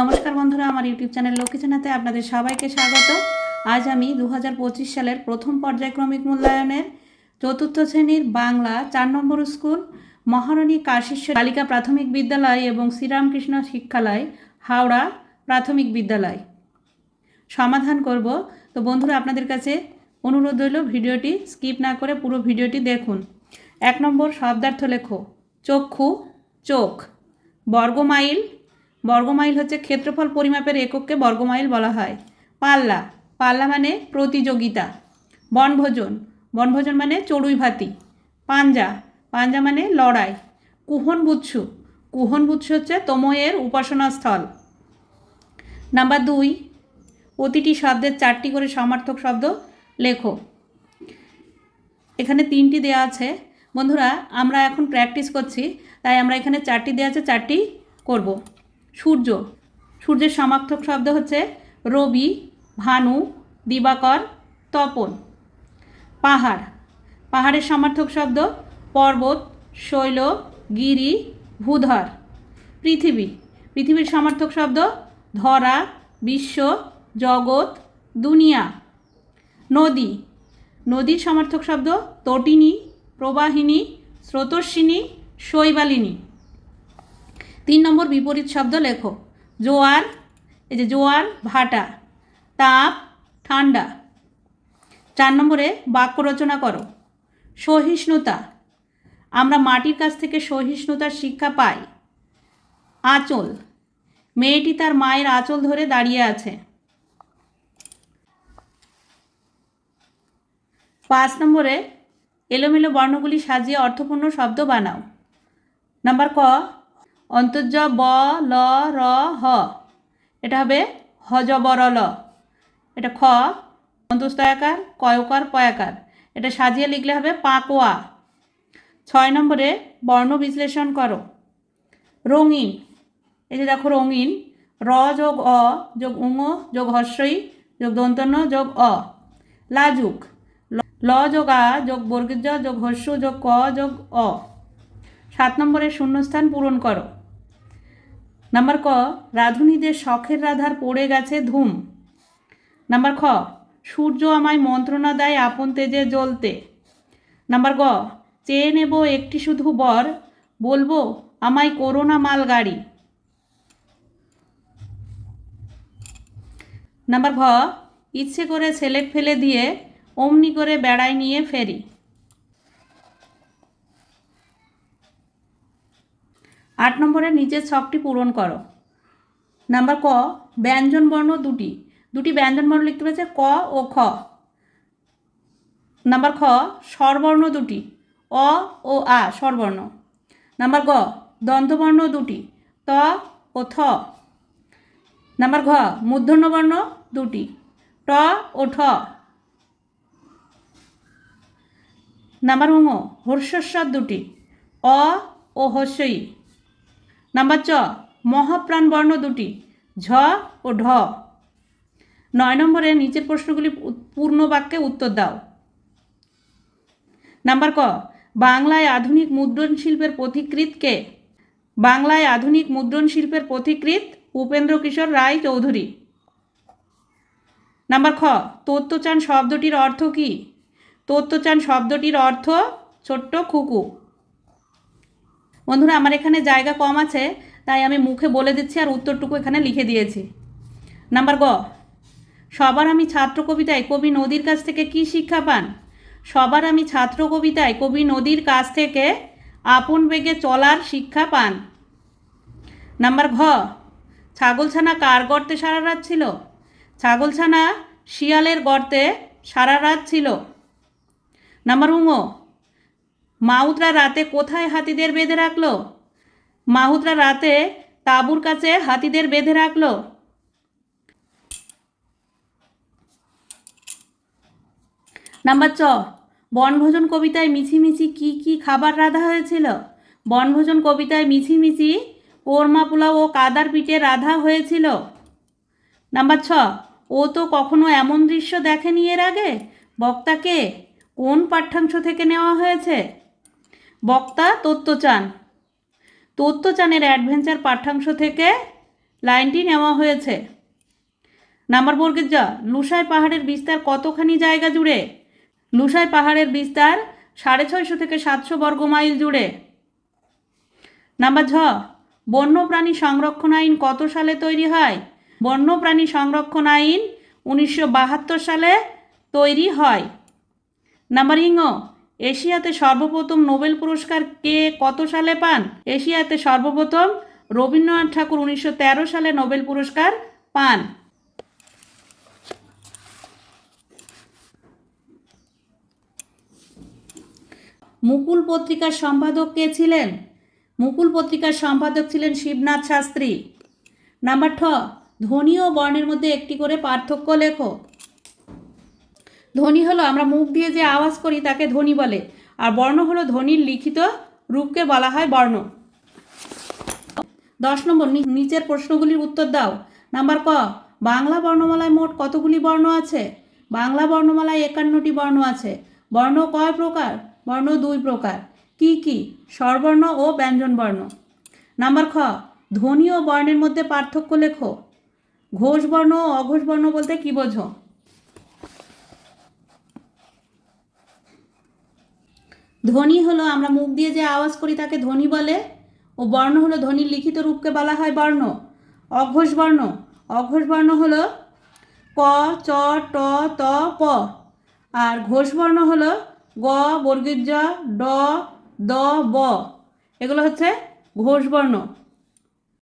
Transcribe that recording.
নমস্কার বন্ধুরা, আমার ইউটিউব চ্যানেল লক্ষ্মীচানাতে আপনাদের সবাইকে স্বাগত। আজ আমি দু হাজার পঁচিশ সালের প্রথম পর্যায়ক্রমিক মূল্যায়নের চতুর্থ শ্রেণির বাংলা চার নম্বর স্কুল মহারানী কাশীশ্বর বালিকা প্রাথমিক বিদ্যালয় এবং শ্রীরামকৃষ্ণ শিক্ষালয় হাওড়া প্রাথমিক বিদ্যালয়। সমাধান করব। তো বন্ধুরা, আপনাদের কাছে অনুরোধ রইল, ভিডিওটি স্কিপ না করে পুরো ভিডিওটি দেখুন। এক নম্বর শব্দার্থ লেখো, চক্ষু, চোখ, বর্গমাইল বর্গমাইল হচ্ছে ক্ষেত্রফল পরিমাপের একককে বর্গমাইল বলা হয়। পাল্লা পাল্লা মানে প্রতিযোগিতা। বনভোজন বনভোজন মানে চড়ুই ভাতি পাঞ্জা পাঞ্জা মানে লড়াই। কুহন বুৎসু কুহন বুৎসু হচ্ছে তময়ের উপাসনা স্থল নাম্বার দুই, প্রতিটি শব্দের চারটি করে সমার্থক শব্দ লেখো। এখানে তিনটি দেওয়া আছে। বন্ধুরা, আমরা এখন প্র্যাকটিস করছি, তাই আমরা এখানে চারটি দেওয়া আছে, চারটি করব। সূর্য। সূর্যের সমার্থক শব্দ হচ্ছে রবি, ভানু, দিবাকর, তপন। পাহাড়। পাহাড়ের সমার্থক শব্দ পর্বত, শৈল, গিরি, ভূধর। পৃথিবী। পৃথিবীর সমার্থক শব্দ ধরা, বিশ্ব, জগৎ, দুনিয়া। নদী। নদীর সমার্থক শব্দ তটিনী, প্রবাহিনী, স্রোতস্বিনী, শৈবালিনী। তিন নম্বর বিপরীত শব্দ লেখো। জোয়ার, এই যে জোয়ার, ভাটা, তাপ, ঠান্ডা। চার নম্বরে বাক্য রচনা করো। সহিষ্ণুতা, আমরা মাটির কাছ থেকে সহিষ্ণুতার শিক্ষা পাই। আঁচল, মেয়েটি তার মায়ের আঁচল ধরে দাঁড়িয়ে আছে। পাঁচ নম্বরে এলোমেলো বর্ণগুলি সাজিয়ে অর্থপূর্ণ শব্দ বানাও। নাম্বার ক অন্তর্য ব ল র হ এটা হবে হজ বর ল এটা খ অন্তস্তয়াকার কয়কার, পয়াকার। এটা সাজিয়ে লিখলে হবে পাকোয়া। ছয় নম্বরে বর্ণ বিশ্লেষণ করো। রঙিন। এই যে দেখো রঙিন। র যোগ অ যোগ উঙ যোগ হস্যই যোগ দন্তন্য যোগ অ। লাজুক। ল যোগ আ যোগ বর্গীর জ যোগ হস্য যোগ ক যোগ অ। সাত নম্বরে শূন্যস্থান পূরণ করো। নাম্বার ক, রাধুনীদের শখের রাধার পড়ে গেছে ধুম। নাম্বার খ, সূর্য আমায় মন্ত্রণা দেয় আপন তেজে জ্বলতে। নাম্বার গ, চেয়ে নেব একটি শুধু বর, বলব আমায় করোনা মাল গাড়ি নাম্বার ঘ, ইচ্ছে করে সেলেট ফেলে দিয়ে অমনি করে বেড়ায় নিয়ে ফেরি। আট নম্বরের নিচের ছকটি পূরণ করো। নাম্বার ক, ব্যঞ্জন বর্ণ দুটি। দুটি ব্যঞ্জন বর্ণ লিখতে পেরেছে ক ও খ। নাম্বার খ, স্বরবর্ণ দুটি। অ ও আ, স্বরবর্ণ। নাম্বার গ, দন্তবর্ণ দুটি। ত ও থ। নাম্বার ঘ, মূর্ধন্যবর্ণ দুটি। ট ও ঠ। নাম্বার উঙ হর্ষস্বর দুটি। অ ও হস্যই। নাম্বার চ মহাপ্রাণ বর্ণ দুটি, ঝ ও ঢ। নয় নম্বরে নিচের প্রশ্নগুলি পূর্ণ বাক্যে উত্তর দাও। নাম্বার ক, বাংলায় আধুনিক মুদ্রণ শিল্পের পথিকৃত কে? বাংলায় আধুনিক মুদ্রণ শিল্পের পথিকৃত উপেন্দ্র কিশোর রায় চৌধুরী। নাম্বার খ, তত্ত্বচান শব্দটির অর্থ কী? তত্ত্বচান শব্দটির অর্থ ছোট্ট খুকু। বন্ধুরা, আমার এখানে জায়গা কম আছে, তাই আমি মুখে বলে দিচ্ছি আর উত্তরটুকু এখানে লিখে দিয়েছি। নাম্বার গ, সবার আমি ছাত্র কবিতায় কবি নদীর কাছ থেকে কি শিক্ষা পান? সবার আমি ছাত্র কবিতায় কবি নদীর কাছ থেকে আপন বেগে চলার শিক্ষা পান। নাম্বার ঘ, ছাগলছানা কার গর্তে সারা রাত ছিল? ছাগলছানা শিয়ালের গর্তে সারা রাত ছিল। নাম্বার উঙো মাহুতরা রাতে কোথায় হাতিদের বেঁধে রাখল? মাহুতরা রাতে তাঁবুর কাছে হাতিদের বেঁধে রাখল? নাম্বার চ বনভোজন কবিতায় মিছিমিছি কি কি খাবার রাধা হয়েছিল? বনভোজন কবিতায় মিছিমিছি কোরমা পোলাও ও কাদার পিঠে রাধা হয়েছিল। নাম্বার ছ, ও তো কখনো এমন দৃশ্য দেখেনি এর আগে? বক্তাকে কোন পাঠ্যাংশ থেকে নেওয়া হয়েছে? বক্তা তত্ত্বচান। তত্ত্বচানের অ্যাডভেঞ্চার পাঠ্যাংশ থেকে লাইনটি নেওয়া হয়েছে। নাম্বার বর্গের যা লুসাই পাহাড়ের বিস্তার কতখানি জায়গা জুড়ে? লুসাই পাহাড়ের বিস্তার সাড়ে ছয়শো থেকে সাতশো বর্গ মাইল জুড়ে। নাম্বার ঝ, বন্যপ্রাণী সংরক্ষণ আইন কত সালে তৈরি হয়? বন্যপ্রাণী সংরক্ষণ আইন উনিশশো বাহাত্তর সালে তৈরি হয়। নাম্বার ইঙ্গ এশিয়াতে সর্বপ্রথম নোবেল পুরস্কার কে কত সালে পান? এশিয়াতে সর্বপ্রথম রবীন্দ্রনাথ ঠাকুর উনিশশো তেরো সালে নোবেল পুরস্কার পান। মুকুল পত্রিকার সম্পাদক কে ছিলেন? মুকুল পত্রিকার সম্পাদক ছিলেন শিবনাথ শাস্ত্রী। নাম্বার ঠ ধ্বনি ও বর্ণের মধ্যে একটি করে পার্থক্য লেখো। ধ্বনি হলো, আমরা মুখ দিয়ে যে আওয়াজ করি তাকে ধ্বনি বলে। আর বর্ণ হলো ধ্বনির লিখিত রূপকে বলা হয় বর্ণ। দশ নম্বর নিচের প্রশ্নগুলির উত্তর দাও। নাম্বার ক, বাংলা বর্ণমালায় মোট কতগুলি বর্ণ আছে? বাংলা বর্ণমালায় একান্নটি বর্ণ আছে। বর্ণ কয় প্রকার? বর্ণ দুই প্রকার। কি কি? স্বরবর্ণ ও ব্যঞ্জন বর্ণ নাম্বার খ, ধ্বনি ও বর্ণের মধ্যে পার্থক্য লেখো। ঘোষ বর্ণ ও অঘোষ বর্ণ বলতে কি বোঝো? ধ্বনি হলো, আমরা মুখ দিয়ে যে আওয়াজ করি তাকে ধ্বনি বলে। ও বর্ণ হলো ধ্বনির লিখিত রূপকে বলা হয় বর্ণ। অঘোষ বর্ণ। অঘোষ বর্ণ হলো, ক, চ, ট, ত, প। আর ঘোষ বর্ণ হলো, গ বর্গীর্য ড, দ, ব। এগুলো হচ্ছে ঘোষ বর্ণ।